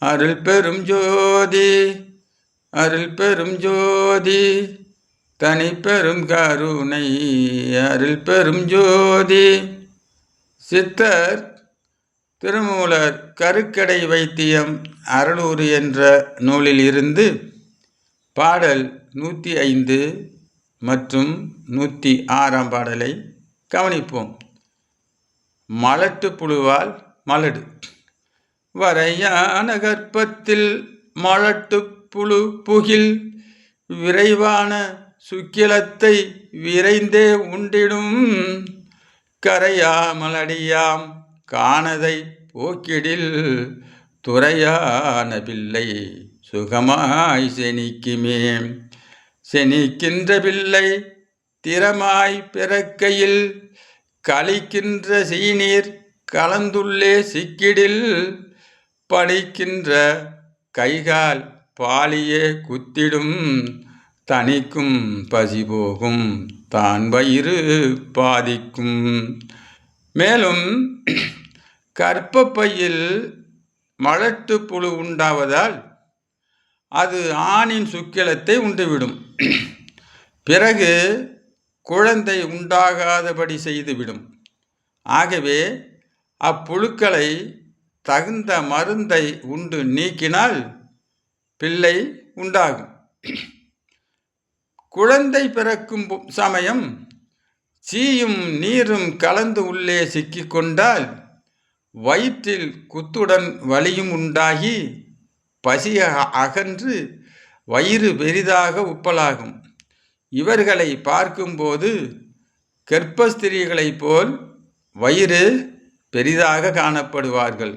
அருள் பெரும் ஜோதி அருள் பெரும் ஜோதி தனி பெரும் கருணை அருள் பெரும் ஜோதி. சித்தர் திருமூலர் கருக்கடை வைத்தியம் அருளூர் என்ற நூலில் இருந்து பாடல் நூற்றி ஐந்து மற்றும் நூற்றி ஆறாம் பாடலை கவனிப்போம். மலட்டு புழுவால் மலடு. வரையான கர்ப்பத்தில் மலட்டு புழு புகில் விரைவான சுக்கிலத்தை விரைந்தே உண்டிடும். கரையாமலடியாம் காணதை போக்கிடில் துறையான பிள்ளை சுகமாய் செனிக்குமே. செனிக்கின்ற பிள்ளை திறமாய் பிறக்கையில் கழிக்கின்ற சீநீர் கலந்துள்ளே சிக்கிடில் படிக்கின்ற கைகால் பாலியே குத்திடும் தனிக்கும் பசி போகும் தான் வயிறு பாதிக்கும். மேலும் கற்பப்பையில் மலட்டு புழு உண்டாவதால் அது ஆணின் சுக்கிலத்தை உண்டுவிடும். பிறகு குழந்தை உண்டாகாதபடி செய்துவிடும். ஆகவே அப்புழுக்களை தகுந்த மருந்தை உண்டு நீக்கினால் பிள்ளை உண்டாகும். குழந்தை பிறக்கும் சமயம் சீயும் நீரும் கலந்து உள்ளே சிக்கிக்கொண்டால் வயிற்றில் குத்துடன் வலியும் உண்டாகி பசி அகன்று வயிறு பெரிதாக உப்பலாகும். இவர்களை பார்க்கும்போது கர்ப்பஸ்திரீகளைப் போல் வயிறு பெரிதாக காணப்படுவார்கள்.